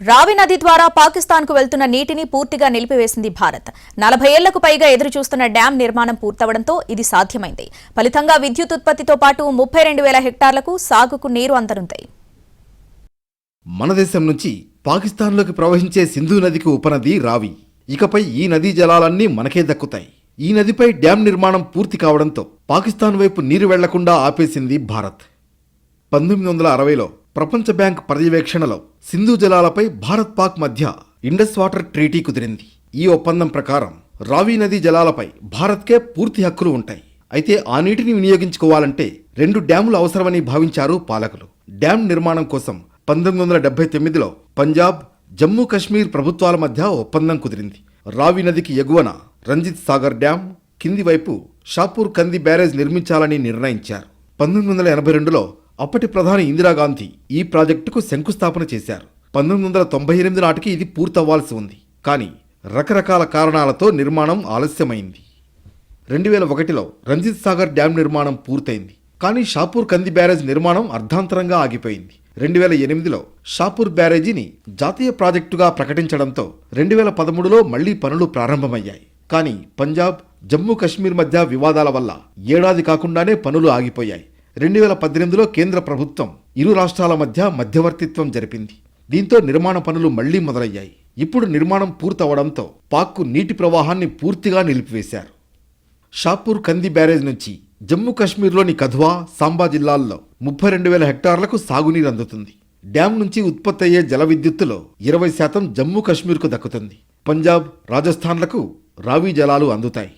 రావి నది ద్వారా పాకిస్తాన్కు వెళ్తున్న నీటిని పూర్తిగా నిలిపివేసింది భారత్. నలభై ఏళ్ళకు పైగా ఎదురు చూస్తున్న డ్యాం నిర్మాణం పూర్తవడంతో ఇది సాధ్యమైంది. ఫలితంగా విద్యుత్ ఉత్పత్తితో పాటు ముప్పై రెండు వేల హెక్టార్లకు సాగుకు నీరు అందనుంది మన దేశం నుంచి పాకిస్తాన్లోకి ప్రవహించే సింధు నదికి ఉపనది రావి. ఇకపై ఈ నదీ జలాలన్నీ మనకే దక్కుతాయి. ఈ నదిపై డ్యాం నిర్మాణం పూర్తి కావడంతో పాకిస్తాన్ వైపు నీరు వెళ్ళకుండా ఆపేసింది భారత్. పంతొమ్మిది వందల అరవైలో ప్రపంచ బ్యాంక్ పర్యవేక్షణలో సింధు జలాలపై భారత్ పాక్ మధ్య ఇండస్ వాటర్ ట్రీటీ కుదిరింది. ఈ ఒప్పందం ప్రకారం రావి నదీ జలాలపై భారత్కే పూర్తి హక్కులు ఉంటాయి. అయితే ఆ నీటిని వినియోగించుకోవాలంటే రెండు డ్యాములు అవసరమని భావించారు పాలకులు. డ్యాం నిర్మాణం కోసం పంతొమ్మిది వందల డెబ్బై తొమ్మిదిలో పంజాబ్ జమ్మూ కశ్మీర్ ప్రభుత్వాల మధ్య ఒప్పందం కుదిరింది. రావి నదికి ఎగువన రంజిత్ సాగర్ డ్యాం కింది వైపు షాపూర్ కంది బ్యారేజ్ నిర్మించాలని నిర్ణయించారు. పంతొమ్మిది వందల ఎనభై రెండులో అప్పటి ప్రధాని ఇందిరాగాంధీ ఈ ప్రాజెక్టుకు శంకుస్థాపన చేశారు. పంతొమ్మిది వందల తొంభై ఎనిమిది నాటికి ఇది పూర్తవ్వాల్సి ఉంది. కానీ రకరకాల కారణాలతో నిర్మాణం ఆలస్యమైంది. రెండు వేల ఒకటిలో రంజిత్ సాగర్ డ్యాం నిర్మాణం పూర్తయింది. కానీ షాపూర్ కంది బ్యారేజ్ నిర్మాణం అర్ధాంతరంగా ఆగిపోయింది. రెండు వేల ఎనిమిదిలో షాపూర్ బ్యారేజీని జాతీయ ప్రాజెక్టుగా ప్రకటించడంతో రెండు వేల పదమూడులో మళ్ళీ పనులు ప్రారంభమయ్యాయి. కానీ పంజాబ్ జమ్మూ కశ్మీర్ మధ్య వివాదాల వల్ల ఏడాది కాకుండానే పనులు ఆగిపోయాయి. రెండు వేల పద్దెనిమిదిలో కేంద్ర ప్రభుత్వం ఇరు రాష్ట్రాల మధ్య మధ్యవర్తిత్వం జరిపింది. దీంతో నిర్మాణ పనులు మళ్ళీ మొదలయ్యాయి. ఇప్పుడు నిర్మాణం పూర్తవడంతో పాక్కు నీటి ప్రవాహాన్ని పూర్తిగా నిలిపివేశారు. షాపూర్ కంది బ్యారేజ్ నుంచి జమ్మూ కాశ్మీర్లోని కధువా సాంబా జిల్లాల్లో ముప్పై రెండు వేల హెక్టార్లకు సాగునీరు అందుతుంది. డ్యాం నుంచి ఉత్పత్తి అయ్యే జల విద్యుత్తులో ఇరవై శాతం జమ్మూ కాశ్మీర్కు దక్కుతుంది. పంజాబ్ రాజస్థాన్లకు రావి జలాలు అందుతాయి.